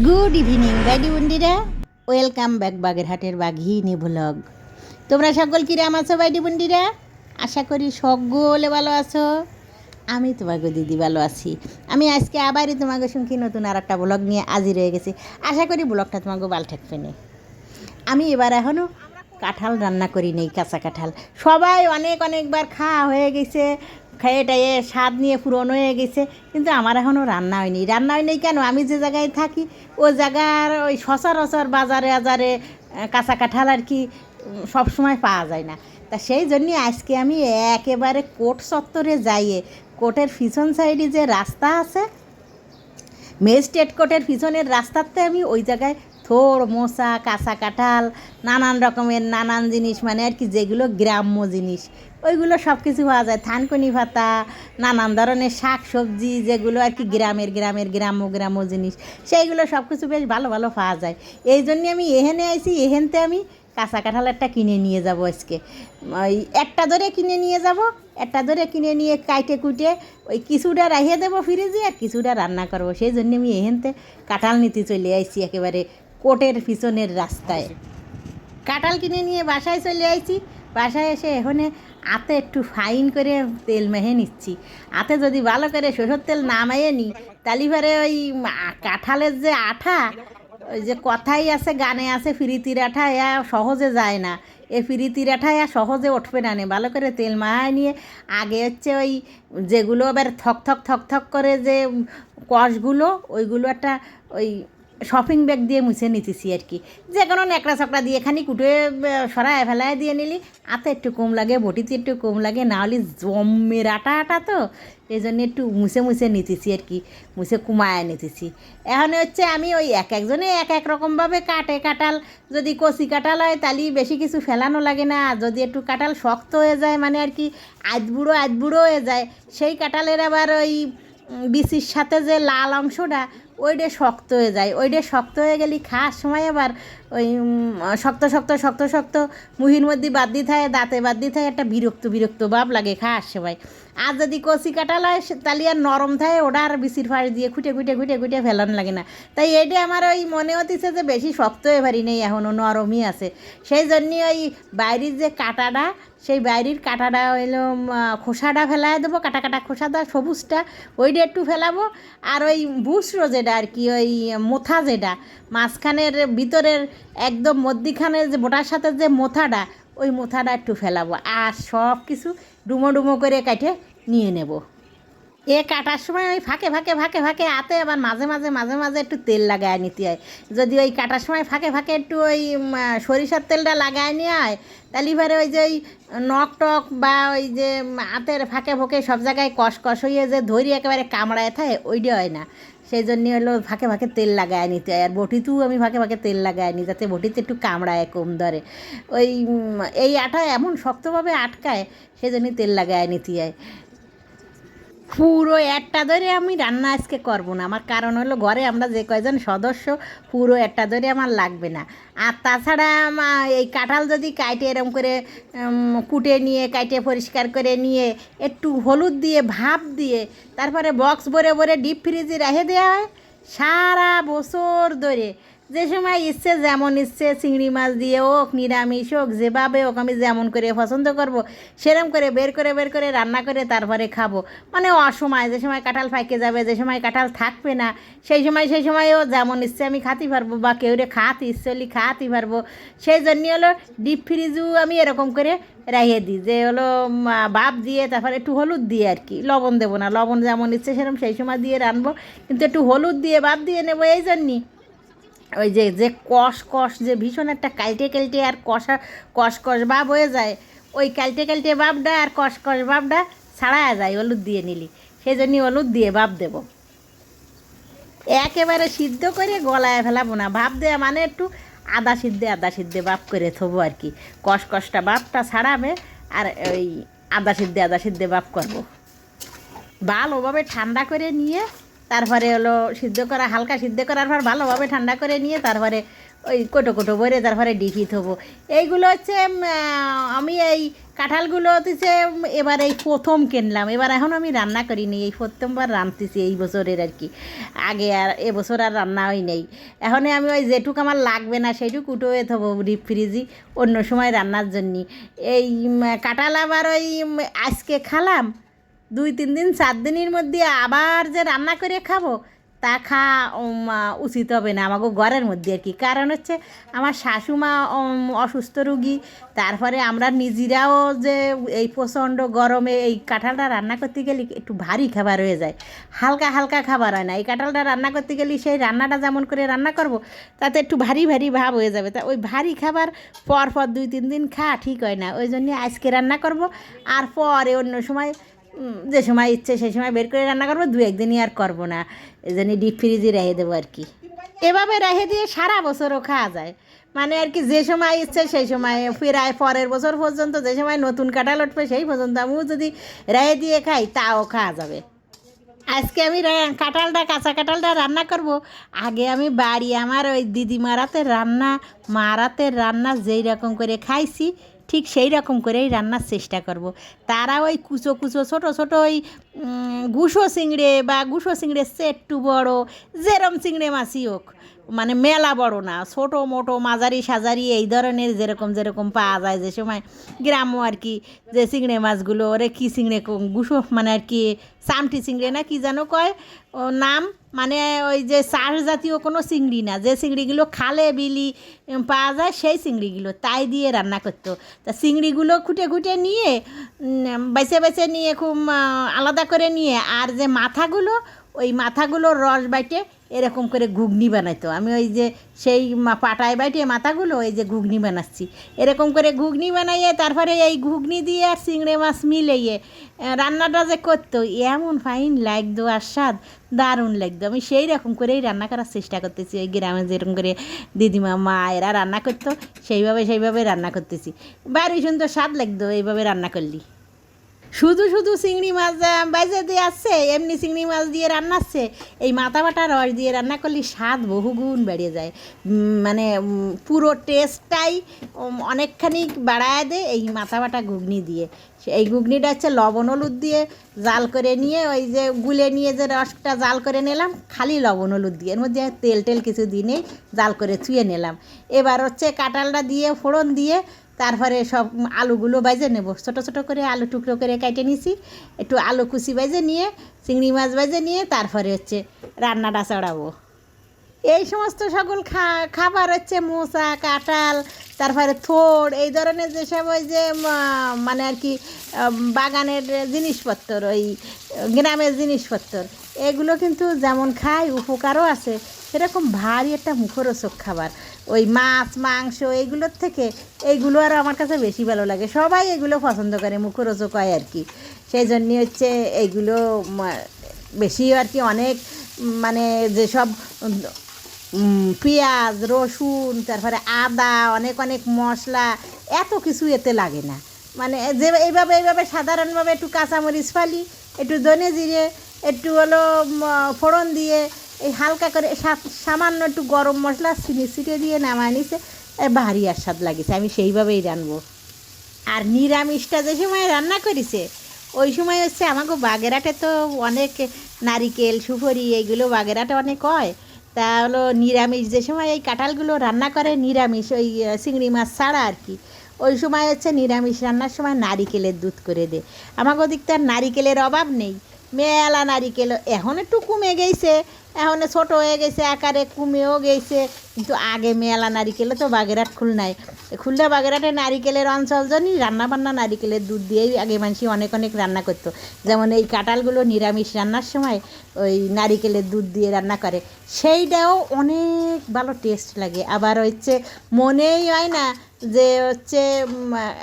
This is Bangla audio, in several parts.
গুড ইভিনিং বাইডি বন্ডিরা ওয়েলকাম ব্যাক বাগেরহাটের বাঘিনী ব্লগ তোমরা সকল কিরাম আছো বাইডি বন্ডিরা আশা করি সকলে ভালো আছো। আমি তোমাকে দিদি ভালো আছি। আমি আজকে আবারই তোমাকে শুনকি নতুন আর একটা ব্লগ নিয়ে আজই রয়ে গেছি। আশা করি ব্লগটা তোমাকে ভালো ঠেকবে না। আমি এবার এখনও কাঁঠাল রান্না করি নেই, কাঁচা কাঁঠাল। সবাই অনেক অনেকবার খাওয়া হয়ে গেছে। খেয়ে টেয়ে স্বাদ নিয়ে পুরন হয়ে গেছে, কিন্তু আমার এখনও রান্না হয়নি। রান্না হয়নি কেন? আমি যে জায়গায় থাকি, ও জায়গার ওই সচরাচর বাজারে, আজারে কাঁচা কাঁঠাল আর কি সবসময় পাওয়া যায় না। তা সেই জন্যে আজকে আমি একেবারে কোট চত্বরে যাইয়ে, কোটের পিছন সাইডে যে রাস্তা আছে মেজিস্ট্রেট কোর্টের পিছনের রাস্তাতে আমি ওই জায়গায় থোড় মোসা কাঁচা কাঁঠাল, নানান রকমের নানান জিনিস মানে আর কি যেগুলো গ্রাম্য জিনিস। ওইগুলো সব কিছু পাওয়া যায়। থানকুনি ভাতা নানান ধরনের শাক সবজি যেগুলো আর কি গ্রামের গ্রামের, গ্রাম্য গ্রাম্য জিনিস। সেইগুলো সব কিছু বেশ ভালো ভালো পাওয়া যায়। এই জন্যে আমি এহেনে আইছি, এহেনতে আমি কাঁচা কাঁঠাল একটা কিনে নিয়ে যাব আজকে। ওই একটা ধরে কিনে নিয়ে যাব, একটা ধরে কিনে নিয়ে কাইটে কুটে ওই কিছুটা রাখিয়ে দেবো ফ্রিজে আর কিছুটা রান্না করব। সেই জন্য আমি এহেনতে কাঁঠাল নিতে চলে আইছি একেবারে কোটের পিছনের রাস্তায়। কাঁঠাল কিনে নিয়ে বাসায় চলে আইছি। বাসায় এসে এখানে আতে একটু ফাইন করে তেল মেহে নিচ্ছি। আতে যদি ভালো করে সরষের তেল না মেয়ে নিই তাহলে পরে ওই কাঁঠালের যে আঠা, ওই যে কথাই আছে, গানে আছে, ফিরিতির আঠা এ সহজে যায় না। এ ফিরিতির আঠা এ সহজে উঠবে না নে। ভালো করে তেল মাহায় নিয়ে, আগে হচ্ছে ওই যেগুলো এবার থক থক থক থক করে যে কষগুলো, ওইগুলো একটা ওই শপিং ব্যাগ দিয়ে মুছে নিতেছি আর কি। যে কোনো ন্যাকড়া চকড়া দিয়ে খানি কুটে সরায় ফেলায় দিয়ে নিলি। আতে একটু কম লাগে, বটিতে একটু কম লাগে, না হলে জমের আটা আটা তো। এই জন্য একটু মুছে মুছে নিতেছি আর কি, মুছে কুমায় নিতেছি। এখন হচ্ছে আমি ওই এক একজনে এক এক রকমভাবে কাটে কাটাল যদি কচি কাটাল হয় তাহলে বেশি কিছু ফেলানো লাগে না। যদি একটু কাটাল শক্ত হয়ে যায় মানে আর কি, আধ বুড়ো আধ বুড়ো হয়ে যায়, সেই কাটালের আবার ওই বিচির সাথে যে লাল অংশটা ওইটা শক্ত হয়ে যায় ওইটা শক্ত হয়ে গেলে খাওয়ার সময় আবার ওই শক্ত শক্ত শক্ত শক্ত মুহির মধ্যে বাদ দিয়ে থাকে দাঁতে বাদ দিয়ে থাকে একটা বিরক্ত বিরক্ত ভাব লাগে খাওয়ার সময়। আর যদি কচি কাটাল তাহলে আর নরম থাকে, ওটা আর বিচির ফাড়ি দিয়ে খুঁটে খুঁটে খুঁটে খুঁটে ফেলানো লাগে না। তাই এটা আমার ওই মনে হতেছে যে বেশি শক্ত পারি নেই এখনও নরমই আছে। সেই জন্যে ওই বাইরের যে কাটাটা, সেই বাইরের কাটাটা হইল খোসাটা ফেলায় দেবো, কাটা কাটা খোসাটা, সবুজটা, ওইটা একটু ফেলাবো। আর ওই বুসরো যেটা আর কি, ওই মোথা যেটা, মাঝখানের ভিতরের একদম মধ্যিখানের যে বোটার সাথে যে মোথাটা ওই মোথাটা একটু ফেলাবো আর সব কিছু ডুমো ডুমো করে কাটে নিয়ে নেব। এ কাটার সময় ওই ফাঁকে ফাঁকে ফাঁকে ফাঁকে আতে আবার মাঝে মাঝে মাঝে মাঝে একটু তেল লাগায় নিতে হয়। যদি ওই কাটার সময় ফাঁকে ফাঁকে একটু ওই সরিষার তেলটা লাগায় নিয়ে হয়, তাহলে এবারে ওই যে ওই নখ টক বা ওই যে হাতের ফাঁকে ফাঁকে সব জায়গায় কষ কষ হইয়ে যে ধরি একেবারে কামড়ায় থাকে, ওইটা হয় না। সেই জন্য হলো ফাঁকে ফাঁকে তেল লাগায় নিতে হয়। আর বটিতেও আমি ফাঁকে ফাঁকে তেল লাগায় নিই যাতে বটিতে একটু কামড়ায় কম ধরে। ওই এই আটা এমন শক্তভাবে আটকায়, সেই জন্যই তেল লাগায় নিতে হয়। পুরো একটা ধরে আমি রান্না আজকে করব না। আমার কারণ হলো ঘরে আমরা যে কয়জন সদস্য, পুরো একটা ধরে আমার লাগবে না। আর তাছাড়া এই কাঁঠাল যদি কাইটে এরম করে কুটে নিয়ে, কাইটে পরিষ্কার করে নিয়ে, একটু হলুদ দিয়ে, ভাপ দিয়ে, তারপরে বক্স ভরে ভরে ডিপ ফ্রিজে রেখে দেওয়া হয়, সারা বছর ধরে। যে সময় ইচ্ছে, যেমন ইচ্ছে, চিংড়ি মাছ দিয়ে হোক, নিরামিষ হোক, যেভাবে হোক আমি যেমন করে পছন্দ করব, সেরম করে বের করে বের করে রান্না করে তারপরে খাব। মানে অসময়, যে সময় কাঁঠাল ফাইকে যাবে, যে সময় কাঁঠাল থাকবে না, সেই সময়, সেই সময়ও যেমন ইচ্ছে আমি খাতে পারব বা কেউ রে খাতে, ইচ্ছে হলে খাতে পারব। সেই জন্যই হলো ডিপ ফ্রিজও আমি এরকম করে রাইয়ে দিই। যে হলো বাপ দিয়ে, তারপরে একটু হলুদ দিয়ে আর কি। লবণ দেবো না, লবণ যেমন ইচ্ছে সেরকম সেই সময় দিয়ে রানবো, কিন্তু একটু হলুদ দিয়ে বাপ দিয়ে নেব এই জন্যই ওই যে যে কষ কষ, যে ভীষণ একটা কালটে কালটে আর কষা, কষ কষ ভাব হয়ে যায়, ওই কালটে কালটে ভাবটা আর কষ কষ ভাবটা ছাড়া যায়, হলুদ দিয়ে নিলি। সেই জন্যই হলুদ দিয়ে ভাব দেবো। একেবারে সিদ্ধ করে গলায় ফেলাবো না। ভাব দেওয়া মানে একটু আদা সিদ্ধে আদা সিদ্ধে বাপ করে থবো আর কি। কষ, কষটা বাপটা ছাড়াবে আর ওই আদা সিদ্ধে আদা সিদ্ধে বাপ করব। ভালোভাবে ঠান্ডা করে নিয়ে তারপরে হলো সিদ্ধ করা, হালকা সিদ্ধ করার পর ভালোভাবে ঠান্ডা করে নিয়ে তারপরে ওই কোটো কোটো ভরে তারপরে ডিপি থবো এইগুলো হচ্ছে আমি এই কাঁঠালগুলো হচ্ছে এবার এই প্রথম কিনলাম। এবার এখন আমি রান্না করিনি, এই প্রথমবার রাঁধতেছি এই বছরের আর কি। আগে আর এবছর আর রান্না হয় নেই। এখন আমি ওই যেটুক আমার লাগবে না সেইটুকু উঠোয়ে থবো ডিপ ফ্রিজি অন্য সময় রান্নার জন্য। এই কাঁঠাল আবার ওই আজকে খালাম দুই, তিন দিন, চার দিনের মধ্যে আবার যে রান্না করে খাব, তা খাওয়া উচিত হবে না আমাকে ঘরের মধ্যে আর কি। কারণ হচ্ছে আমার শাশুমা অসুস্থ রুগী, তারপরে আমরা নিজেরাও যে এই প্রচণ্ড গরমে এই কাঁঠালটা রান্না করতে গেলে একটু ভারী খাবার হয়ে যায়। হালকা হালকা খাবার হয় না। এই কাঁঠালটা রান্না করতে গেলে সেই রান্নাটা যেমন করে রান্না করব, তাতে একটু ভারী ভারী ভাব হয়ে যাবে। তা ওই ভারী খাবার পর পর দুই, তিন দিন খা, ঠিক হয় না। ওই জন্য আজকে রান্না করব, আর পরে অন্য সময় যে সময় ইচ্ছে সেই সময় বের করে রান্না করব, দু একদিনই আর করব না। এই জন্য ডিপ ফ্রিজে রেখে দেবো আর কি। এভাবে রেখে দিয়ে সারা বছরও খাওয়া যায়। মানে আর কি যে সময় ইচ্ছে সেই সময় ফেরায় পরের বছর পর্যন্ত যে সময় নতুন কাঁঠাল উঠবে সেই পর্যন্ত আমিও যদি রেখে দিয়ে খাই, তাও খাওয়া যাবে। আজকে আমি কাঁঠালটা, কাঁচা কাঁঠালটা রান্না করব। আগে আমি বাড়ি আমার ওই দিদিমারাতে রান্না মারাতে রান্না যেই রকম করে খাইছি ঠিক সেই রকম করেই রান্নার চেষ্টা করব। তারা ওই কুচো কুচো ছোটো ছোটো ওই গুঁসো চিংড়ে বা গুঁসো চিংড়ে একটু বড়, যেরম চিংড়ে মাছই হোক মানে মেলা বড় না, ছোটো মোটো মাঝারি সাজারি এই ধরনের যেরকম যেরকম পাওয়া যায় যে সময় গ্রাম্য আর কি, যে চিংড়ে মাছগুলো, ওরে কী চিংড়ে গুঁসো মানে আর কি চামটি চিংড়ে না কি যেন কয়, ও নাম মানে ওই যে চাষ জাতীয় কোনো চিংড়ি না, যে চিংড়িগুলো খালে বিলি পাওয়া যায় সেই চিংড়িগুলো তাই দিয়ে রান্না করতো। তা চিংড়িগুলো খুঁটে খুঁটে নিয়ে বেছে বেছে নিয়ে খুব আলাদা করে নিয়ে, আর যে মাথাগুলো, ওই মাথাগুলো রস বাইটে এরকম করে ঘুগনি বানাইতো। আমি ওই যে সেই পাটায় বাইটে মাথাগুলো ওই যে ঘুগনি বানাচ্ছি। এরকম করে ঘুগনি বানাইয়ে তারপরে এই ঘুগনি দিয়ে আর চিংড়ি মাছ মিলাইয়ে রান্নাটা যে করতো, এমন ফাইন লাগতো আর স্বাদ, দারুণ লাগতো। আমি সেই রকম করেই রান্না করার চেষ্টা করতেছি। ওই গ্রামে যেরকম করে দিদিমা, মা এরা রান্না করতো, সেইভাবে সেইভাবে রান্না করতেছি। বাড়ি সুন্দর স্বাদ লাগতো, এইভাবে রান্না করলি। শুধু শুধু চিংড়ি মাছ বাইজে দিয়ে আসছে, এমনি চিংড়ি মাছ দিয়ে রান্নাচ্ছে এই মাথা বাটা রস দিয়ে রান্না করলে স্বাদ বহুগুণ বেড়ে যায়। মানে পুরো টেস্টটাই অনেকখানি বাড়ায় দেয় এই মাথা বাটা ঘুগনি দিয়ে। এই ঘুগনিটা হচ্ছে লবণ হলুদ দিয়ে জাল করে নিয়ে, ওই যে গুলে নিয়ে যে রসটা জাল করে নিলাম, খালি লবণ হলুদ দিয়ে। এর মধ্যে তেল টেল কিছু দিনেই জাল করে চুয়ে নিলাম। এবার হচ্ছে কাঁঠালটা দিয়ে, ফোড়ন দিয়ে তারপরে সব আলুগুলো বাইজে নেব। ছোটো ছোটো করে আলু টুকরো করে কেটে নিছি। একটু আলু কুচি বাইজে নিয়ে, চিংড়ি মাছ বাইজে নিয়ে তারপরে হচ্ছে রান্নাটা চড়াবো। এই সমস্ত সকল খাবার হচ্ছে মোচা, কাঁঠাল, তারপরে থোড়, এই ধরনের যেসব ওই যে মানে আর কি বাগানের জিনিসপত্র ওই গ্রামের জিনিসপত্র এগুলো কিন্তু যেমন খাই, উপকারও আছে। সেরকম ভারী একটা মুখরোচক খাবার। ওই মাছ, মাংস এইগুলোর থেকে এইগুলো আর আমার কাছে বেশি ভালো লাগে। সবাই এগুলো পছন্দ করে মুখরোচক হয় আর কি। সেই জন্যে হচ্ছে এইগুলো বেশি আর কি অনেক মানে যেসব পেঁয়াজ, রসুন, তারপরে আদা, অনেক অনেক মশলা, এত কিছু এতে লাগে না। মানে যে এইভাবে এইভাবে সাধারণভাবে একটু কাঁচামরিচ ফালি, একটু ধনে জিরে, একটু হলো ফোড়ন দিয়ে এই হালকা করে সামান্য একটু গরম মশলা চিনি ছিটে দিয়ে নামায় নিছে ভারী আর স্বাদ লাগিছে, আমি সেইভাবেই রানবো। আর নিরামিষটা যে সময় রান্না করেছে, ওই সময় হচ্ছে আমাকে বাগেরাটে তো অনেক নারিকেল, সুপরি, এইগুলো বাগেরহাটে অনেক হয়। তা হলো নিরামিষ, যে সময় এই কাঁঠালগুলো রান্না করে নিরামিষ, ওই চিংড়ি মাছ ছাড়া আর কি। ওই সময় হচ্ছে নিরামিষ রান্নার সময় নারিকেলের দুধ করে দে। আমাকে ওদিক তো আর নারিকেলের অভাব নেই। মেলা নারিকেল, এখন একটু কমে গেছে। এখন ছোট হয়ে গেছে, আকারে কমেও গেছে। কিন্তু আগে মেলা নারিকেলে তো বাগেরহাট খুলনায় খুলনা বাগেরহাটে নারিকেলের অঞ্চল জন্যই রান্নাবান্না নারিকেলের দুধ দিয়েই আগে মানুষ অনেক অনেক রান্না করতো। যেমন এই কাঁঠালগুলো নিরামিষ রান্নার সময় ওই নারিকেলের দুধ দিয়ে রান্না করে। সেইটাও অনেক ভালো টেস্ট লাগে। আবার হচ্ছে মনেই হয় না যে হচ্ছে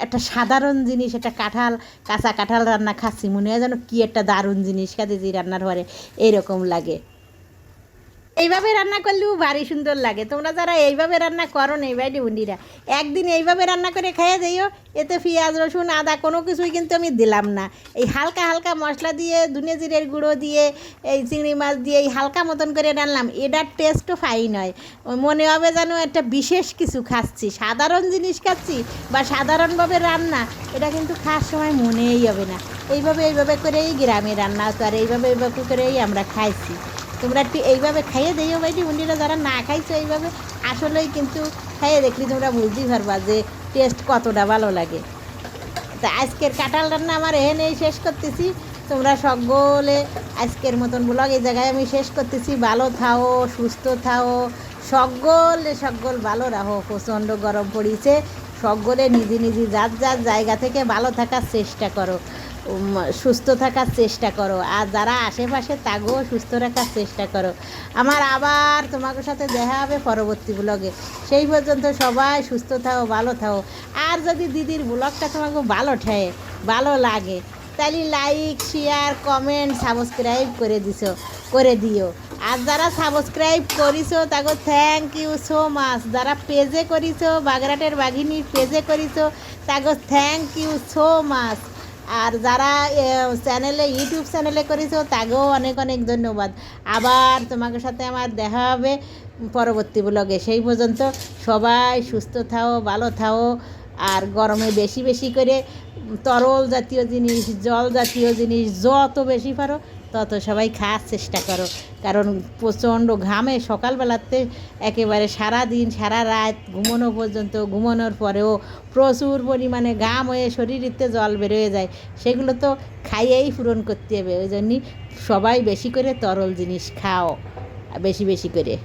একটা সাধারণ জিনিস, একটা কাঁঠাল, কাঁচা কাঁঠাল রান্না খাচ্ছি। মনে হয় যেন কী একটা দারুণ জিনিস খাতে যে রান্নার পরে এইরকম লাগে। এইভাবে রান্না করলেও ভারী সুন্দর লাগে। তোমরা যারা এইভাবে রান্না করো না এইভাবে বুন্ডিরা একদিন এইভাবে রান্না করে খেয়ে দিও, এতে পেঁয়াজ, রসুন, আদা কোনো কিছুই কিন্তু আমি দিলাম না। এই হালকা হালকা মশলা দিয়ে, ধনে জিরের গুঁড়ো দিয়ে, এই চিংড়ি মাছ দিয়ে এই হালকা মতন করে রান্নাম এটার টেস্টও ফাইন হয়। মনে হবে যেন একটা বিশেষ কিছু খাচ্ছি, সাধারণ জিনিস খাচ্ছি বা সাধারণভাবে রান্না, এটা কিন্তু খাওয়ার সময় মনেই হবে না। এইভাবে এইভাবে করেই গ্রামে রান্না হতো আর এইভাবে এইভাবে করেই আমরা খাইছি। তোমরা একটু এইভাবে খাইয়ে দিও বাইটি উন্ডিরা যারা না খাইছো এইভাবে, আসলেই কিন্তু খাইয়ে দেখলি তোমরা বুঝতেই পারবা যে টেস্ট কতটা ভালো লাগে। তা আজকের কাঁঠাল রান্না আমার এখানেই শেষ করতেছি। তোমরা সকলে আজকের মতন ব্লগ এই জায়গায় আমি শেষ করতেছি। ভালো থাও, সুস্থ থাও, সকলে, সকল ভালো রাখো প্রচণ্ড গরম পড়িছে। সকলে নিজে নিজে যার যার জায়গা থেকে ভালো থাকার চেষ্টা করো। সুস্থ থাকার চেষ্টা করো। আর যারা আশেপাশে, তাগো সুস্থ রাখার চেষ্টা করো। আমার আবার তোমাদের সাথে দেখা হবে পরবর্তী ব্লগে সেই পর্যন্ত সবাই সুস্থ থাও, ভালো থাও। আর যদি দিদির ব্লগটা তোমাকে ভালো ঠেয় ভালো লাগে তাহলে লাইক শেয়ার কমেন্ট সাবস্ক্রাইব করে দিছো, করে দিও। আর যারা সাবস্ক্রাইব করিছো তাকে থ্যাংক ইউ সো মাচ যারা পেজে করিছো, বাগরাটের বাঘিনীর পেজে করিছো তাকে থ্যাংক ইউ সো মাচ আর যারা চ্যানেলে ইউটিউব চ্যানেলে করেছ, তাকেও অনেক অনেক ধন্যবাদ। আবার তোমাকে সাথে আমার দেখা হবে পরবর্তী ব্লগে সেই পর্যন্ত সবাই সুস্থ থাও, ভালো থাও। আর গরমে বেশি বেশি করে তরল জাতীয় জিনিস, জল জাতীয় জিনিস যত বেশি পারো, তত সবাই খাওয়ার চেষ্টা করো। কারণ প্রচণ্ড ঘামে সকালবেলাতে একেবারে সারা দিন সারা রাত ঘুমানো পর্যন্ত, ঘুমানোর পরেও প্রচুর পরিমাণে ঘাম হয়ে শরীরেতে জল বেরোয় যায়। সেগুলো তো খাইয়েই পূরণ করতে হবে। ওই জন্যই সবাই বেশি করে তরল জিনিস খাও, বেশি বেশি করে।